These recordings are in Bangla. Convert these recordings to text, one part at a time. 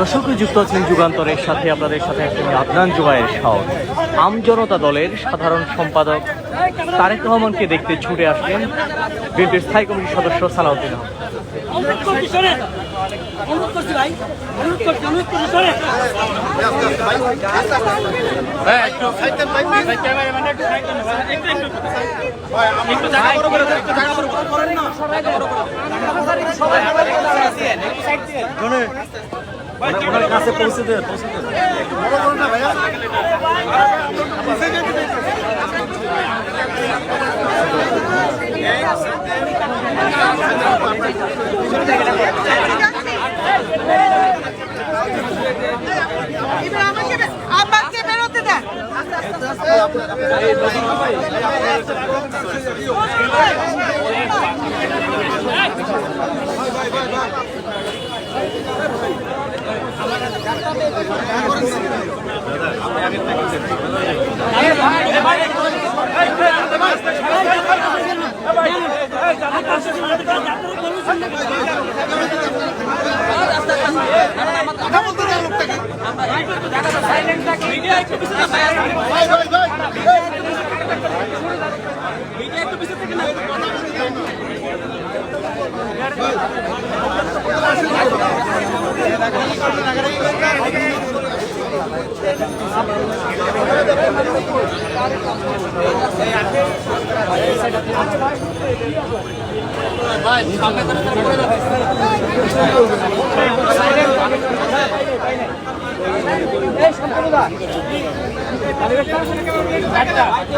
দর্শক যুক্ত আছেন যুগান্তরের সাথে, আপনাদের সাথে একজন আদনান জুবাইয়ের সাহস আমজনতা দলের সাধারণ সম্পাদক তারেক রহমানকে দেখতে ছুটে আসলেন বিএনপির স্থায়ী কমিটির সদস্য সালাউদ্দিন। অনুরোধ করছি শোনেন অনুরোধ করছি ভাই অনুরোধ করছি অনুরোধ করছি শোনেন এবার আমাকে আমাকে বেরোতে দেন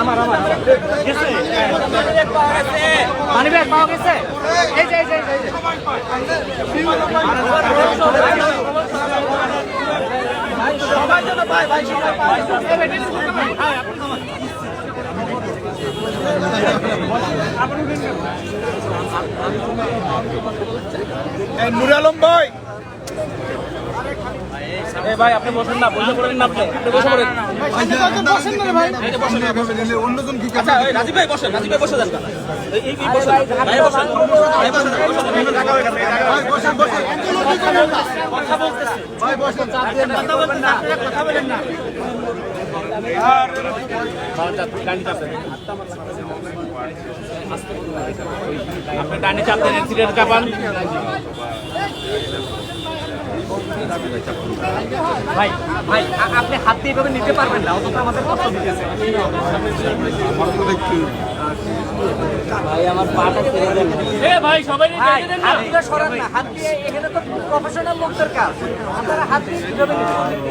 আমার আমার মানিব্যাগ পাওয়া গেছে এই যে এই যে। সবাই যেন পায় ভাই সবাই পায় নুর আলম ভাই। অন্যজন কি কাছে রাজীব ভাই বসেন রাজীব ভাই বসে যান। এই এই বসেন। ভাই বসেন। ভাই বসেন। ভাই বসেন বসেন। ভাই বসেন। আপনি ডানে চাপ দেন সিলেট কাপান ভাই ভাই আপনি হাত দিয়ে এভাবে নিতে পারবেন না, অতটা আমাদের কষ্ট দিতেছে। এ ভাই সবাই ভাই হাত দিয়ে সরান না হাত দিয়ে এখানে তো প্রফেশনাল লোকদের কাজ আপনারা হাত দিয়ে কীভাবে নিতে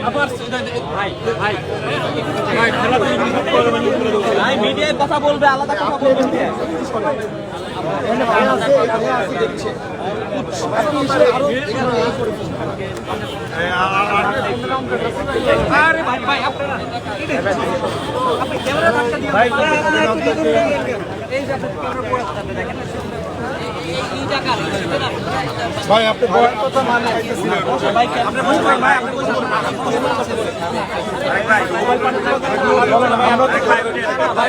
আপনারা? ভাই, খেলা ভাই মিডিয়ায় কথা বলবে আলাদা কথা বলবেন আরে ভাই ভাই আপনারা আপনি ক্যামেরা ভাই আপনি দেখেন এই জায়গা ভাই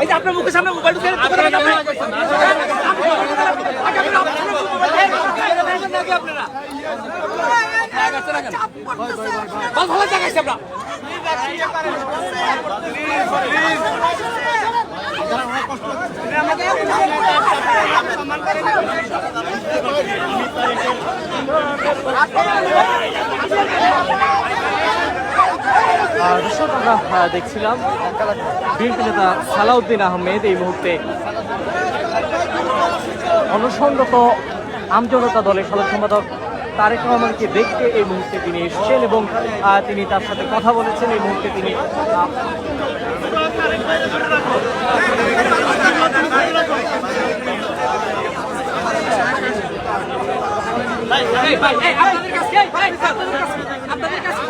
এই যে আপনার মুখের সামনে মোবাইল ঢুকে ভালো জায়গায় আমরা। আর দর্শক, আমরা দেখছিলাম বিএনপি নেতা সালাউদ্দিন আহমেদ এই মুহূর্তে অনসংগত আমজনতা দলের সাধারণ সম্পাদক তারেক রহমানকে দেখতে এই মুহূর্তে তিনি এসেছেন এবং তিনি তার সাথে কথা বলেছেন। এই মুহূর্তে তিনি আপনাদের কাছে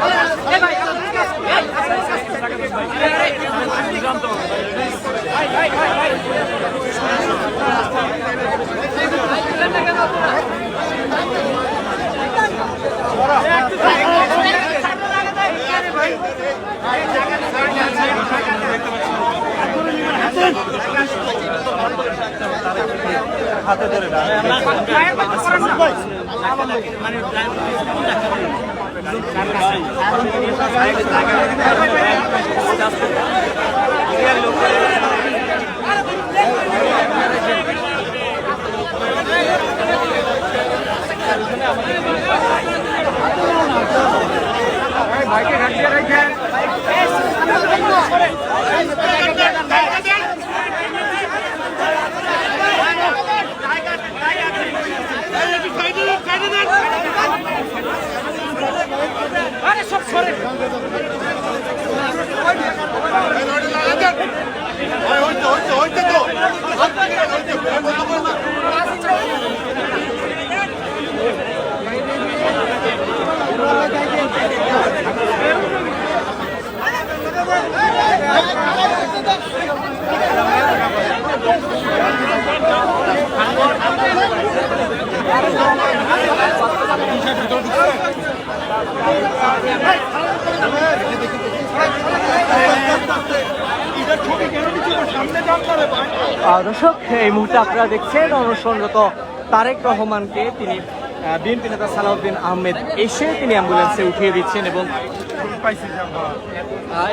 হাতে ধরে বাইকে ঘাটিয়ে রেখে। আহ, আহ, দর্শক, এই মুহূর্তে আপনারা দেখছেন অনসংগত তারেক রহমানকে তিনি বিএনপি নেতা সালাউদ্দিন আহমেদ এসে তিনি অ্যাম্বুলেন্সে উঠিয়ে দিচ্ছেন এবং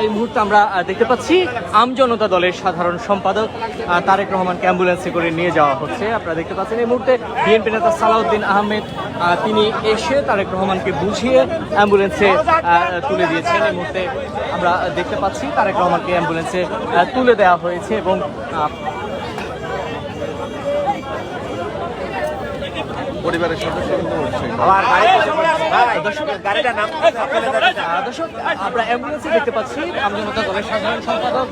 এই মুহূর্তে আমরা দেখতে পাচ্ছি আমজনতা দলের সাধারণ সম্পাদক তারেক রহমানকে অ্যাম্বুলেন্সে করে নিয়ে যাওয়া হচ্ছে। আপনারা দেখতে পাচ্ছেন এই মুহূর্তে বিএনপি নেতা সালাউদ্দিন আহমেদ তিনি এসে তারেক রহমানকে বুঝিয়ে অ্যাম্বুলেন্সে তুলে দিয়েছেন। এই মুহূর্তে আমরা দেখতে পাচ্ছি তারেক রহমানকে অ্যাম্বুলেন্সে তুলে দেওয়া হয়েছে এবং পরিবারের সদস্য দর্শক আমরা অ্যাম্বুলেন্সে দেখতে পাচ্ছি আমজনতা দলের সাধারণ সম্পাদক।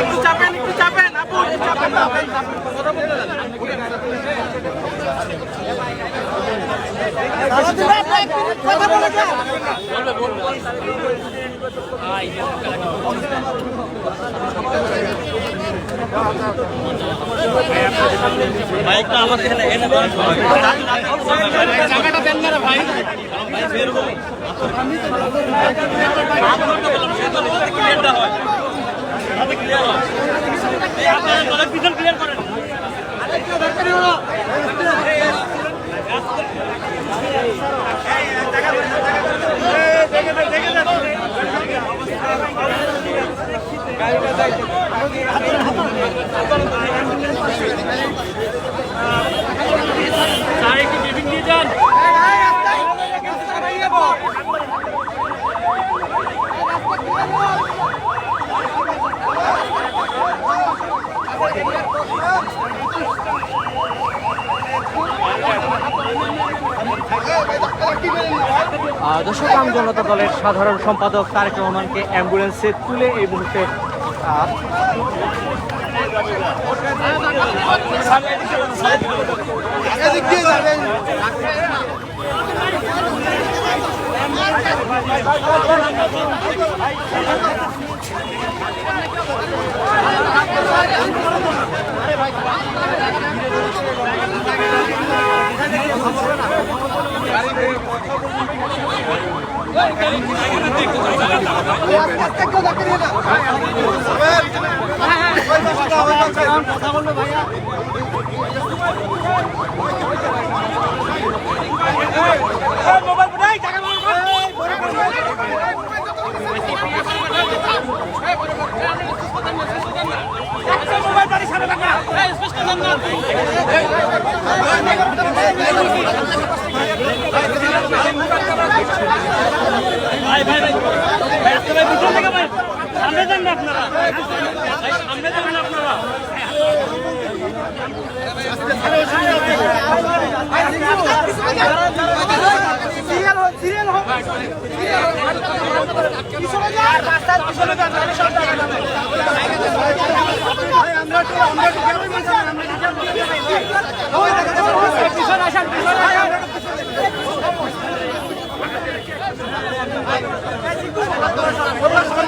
একটু চাপেন একটু চাপেন আপু একটু চাপেন কথা বলে যান বাইকটা আমাকে এনে এনে জায়গাটা দেন না ভাই। ভাই বের হো আপনার তো বললাম সে তো ক্লিয়ারটা হয় যাতে ক্লিয়ার হয় এই আপনারা পিছন ক্লিয়ার করেন আরে কি ব্রিফিং দিয়ে যান আহ, দর্শক আম জনতা দলের সাধারণ সম্পাদক তারেক রহমানকে অ্যাম্বুলেন্সে তুলে এই মুহূর্তে ভাই ভাই ভাই ভাই আসতে ভাই পিছন থেকে ভাই সামনে যান না আপনারা সামনে যান না আপনারা পিছনে যান পিছনে যান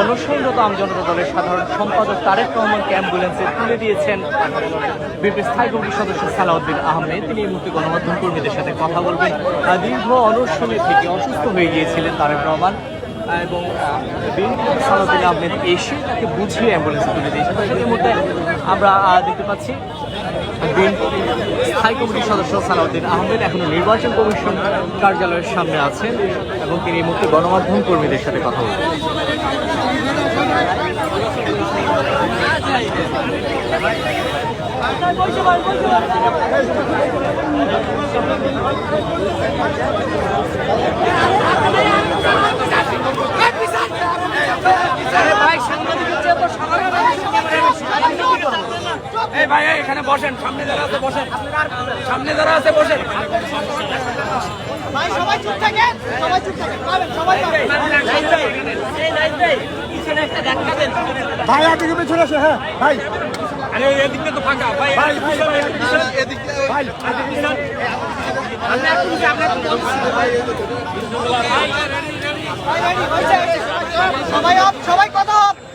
অনশনরত আমজনতা দলের সাধারণ সম্পাদক তারেক রহমানকে অ্যাম্বুলেন্সে তুলে দিয়েছেন। বিএনপি স্থায়ী কমিটির সদস্য সালাউদ্দিন আহমেদ। তিনি এই মুহূর্তে গণমাধ্যম কর্মীদের সাথে কথা বলবেন। দীর্ঘ অনশনে থেকে অসুস্থ হয়ে গিয়েছিলেন তারেক রহমান। এবং সালাউদ্দিন আহমেদ এসে তাকে বুঝিয়ে অ্যাম্বুলেন্সে তুলে দিয়েছেন। এই মুহূর্তে আমরা দেখতে পাচ্ছি স্থায়ী কমিটির সদস্য সালাউদ্দিন আহমেদ এখনও নির্বাচন কমিশন কার্যালয়ের সামনে আছেন এবং তিনি এই মুহূর্তে গণমাধ্যম কর্মীদের সাথে কথা বলবেন এই ভাই এখানে বসেন সামনে যারা আছে বসেন সামনে যারা আছে বসেন ভাই সবাই চুপ থাকেন সবাই চুপ থাকেন পাবেন সবাই পাবেন ভাই পিছনে আসে হ্যাঁ ভাই আরে এদিকটা তো ফাঁকা ভাই ভাই ভাই ভাই ভাই ভাই। সবাই সবাই কথা তারে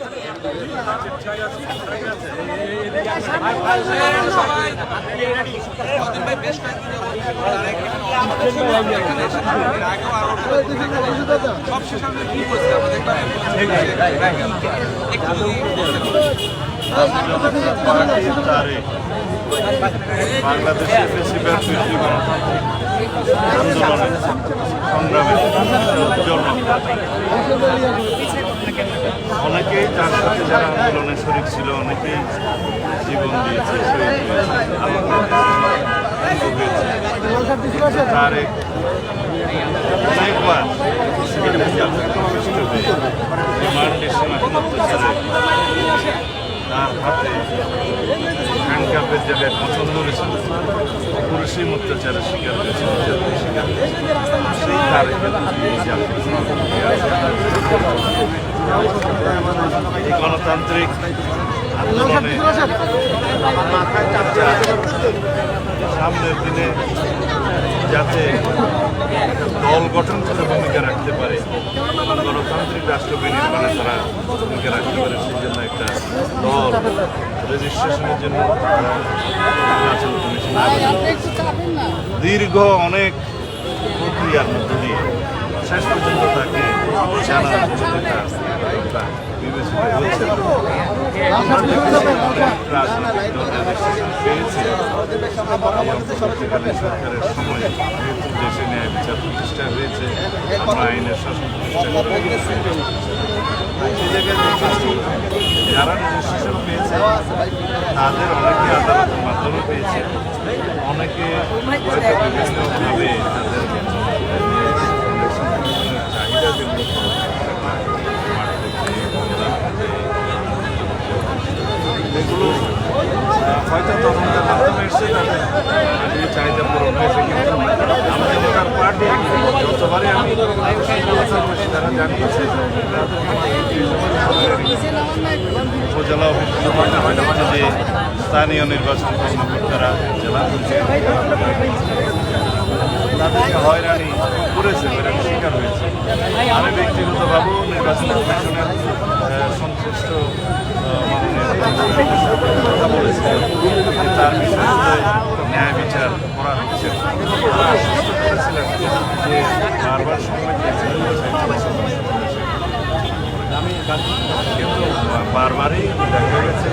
বাংলাদেশের বেশিরভাগ আন্দোলনে সংগ্রামে জন্য অনেকেই তার সাথে যারা আন্দোলনে শরিক ছিল, অনেকেই জীবন দিয়েছে। তারেক অনেকবার অত্যাচারে তার হাতে হ্যান্ডকাপের জায়গায় পছন্দ ধরেছিল। পুরুষই অত্যাচারের শিকার হয়েছে নির্যাতনের শিকার সেই গণতান্ত্রিক আন্দোলনে সামনের দিনে যাতে দল গঠন করে ভূমিকা রাখতে পারে, গণতান্ত্রিক রাষ্ট্র বিনির্মাণে তারা ভূমিকা রাখতে পারে, সেই জন্য একটা দল রেজিস্ট্রেশনের জন্য। দীর্ঘ অনেক প্রক্রিয়ার মধ্য দিয়ে শেষ পর্যন্ত তাকে তার বিবেচিত হয়েছে অন্তর্বর্তীকালীন সরকারের সময় দেশে ন্যায় বিচার প্রতিষ্ঠা হয়েছে আমরা আইনের শাসন প্রতিষ্ঠা করেছি দেখেছি যারা রেজিস্ট্রেশন পেয়েছে তাদের অনেকে আদালতের মাধ্যমে পেয়েছে অনেকে হয়তো বিভিন্নভাবে তাদের এগুলো হয়তো তদন্তের মাধ্যমে এসছে তাদের চাহিদা পূরণ হয়েছে কিন্তু আমাদের নেতার পার্টি যতবারই আমি কথা বলেছি তারা জানিয়েছে উপজেলা অফিস যে স্থানীয় নির্বাচন কর্মকর্তারা জেলা তাদেরকে হয়রানি করেছে। হয়েছে আমি ব্যক্তিগতভাবেও নির্বাচন কমিশনের সংশ্লিষ্ট কথা বলেছিলেন তার বিষয়ে ন্যায় বিচার করা হচ্ছে আশ্বস্ত করেছিলেন যে বারবার সময় কিন্তু বারবারই দেখা গেছে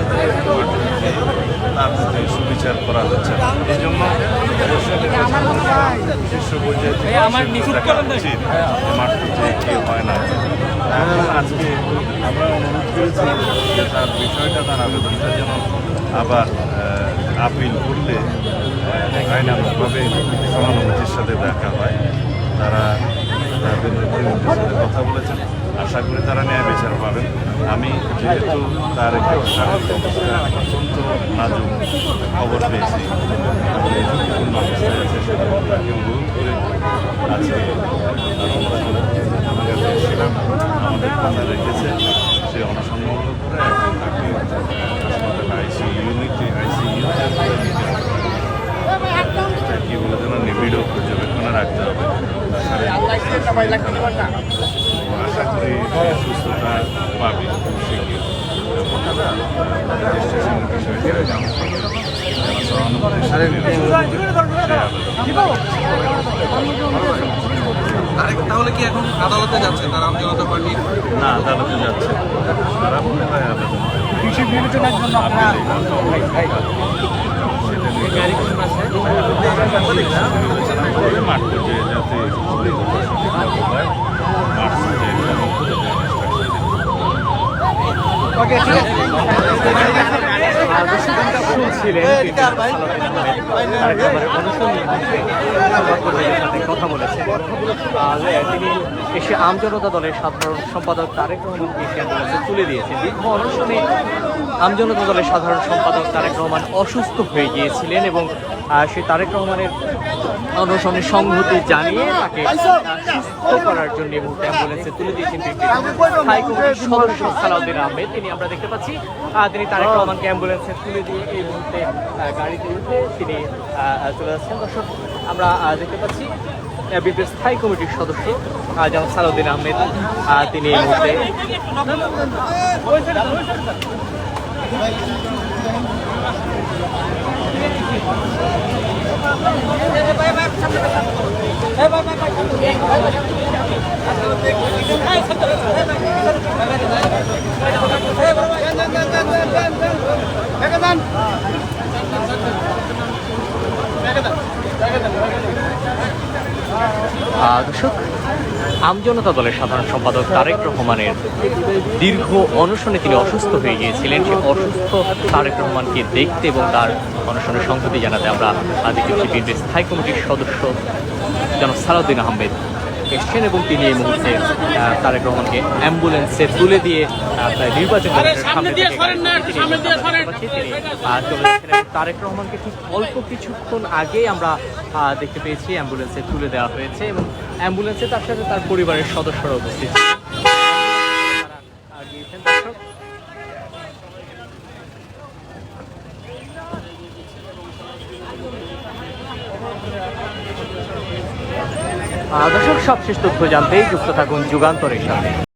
তার প্রতি সুবিচার করা হচ্ছে এই জন্য পর্যায়ে না। উচিত কি হয় না। আজকে আমরা অনুরোধ করেছি যে তার বিষয়টা তার আবেদনটা যেন আবার আপিল করলে আহ, আইনানুগভাবে সহানুভূতির সাথে দেখা হয়। তারা তাদের সাথে কথা বলেছেন আশা করি তারা ন্যায় বিচার পাবেন আমি যেহেতু তার অত্যন্ত নাজুক খবর পেয়েছি আমাদের রেখেছে সে বলে যেন নিবিড় রাখতে হবে। আশা করি সুস্থতা পাবে খুব রেজিস্ট্রেশনের বিষয়টি তাহলে কি এখন আদালতে যাচ্ছে তার আম জনতা পার্টির না আদালতে যাচ্ছে। তারা মনে হয় কৃষি জন্য আপনার বিবেচনা করে মাঠ পর্যায়ে যাতে মাঠ পর্যায়ে কথা বলেছেন তিনি এসে আমজনতা দলের সাধারণ সম্পাদক তারেক রহমানকে এসে অ্যাম্বুলেন্সে তুলে দিয়েছেন দীর্ঘ অনশনে আমজনতা দলের সাধারণ সম্পাদক তারেক রহমান অসুস্থ হয়ে গিয়েছিলেন এবং সেই তারেক রহমানের অনশনের সংহতি জানিয়ে তাকে সুস্থ করার জন্য মুহূর্তে অ্যাম্বুলেন্সে তুলে দিয়েছেন সদস্য সালাউদ্দিন আহমেদ। তিনি আমরা দেখতে পাচ্ছি তিনি তারেক রহমানকে অ্যাম্বুলেন্সে তুলে দিয়ে এই মুহূর্তে গাড়িতে উঠে তিনি চলে যাচ্ছেন। দর্শক আমরা দেখতে পাচ্ছি বিএনপির স্থায়ী কমিটির সদস্য যেমন সালাউদ্দিন আহমেদ আহ, তিনি এই মুহূর্তে দর্শক আমজনতা দলের সাধারণ সম্পাদক তারেক রহমানের দীর্ঘ অনশনে তিনি অসুস্থ হয়ে গিয়েছিলেন। সেই অসুস্থ তারেক রহমানকে দেখতে এবং তার অনশনের সংহতি জানাতে আমরা আজকে বিএনপির স্থায়ী কমিটির সদস্য যেন সালাউদ্দিন আহমেদ এসছেন এবং তিনি এই মুহূর্তে তারেক রহমানকে অ্যাম্বুলেন্সে তুলে দিয়ে নির্বাচন তারেক রহমানকে ঠিক অল্প কিছুক্ষণ আগে আমরা আহ, দেখতে পেয়েছি অ্যাম্বুলেন্সে তুলে দেওয়া হয়েছে এবং অ্যাম্বুলেন্সে তার সাথে তার পরিবারের সদস্যরা উপস্থিত ছিলেন। তারা, আহ, গিয়েছেন দর্শক। আহ, দর্শক সবশেষ তথ্য জানতেই যুক্ত থাকুন যুগান্তরের সাথে।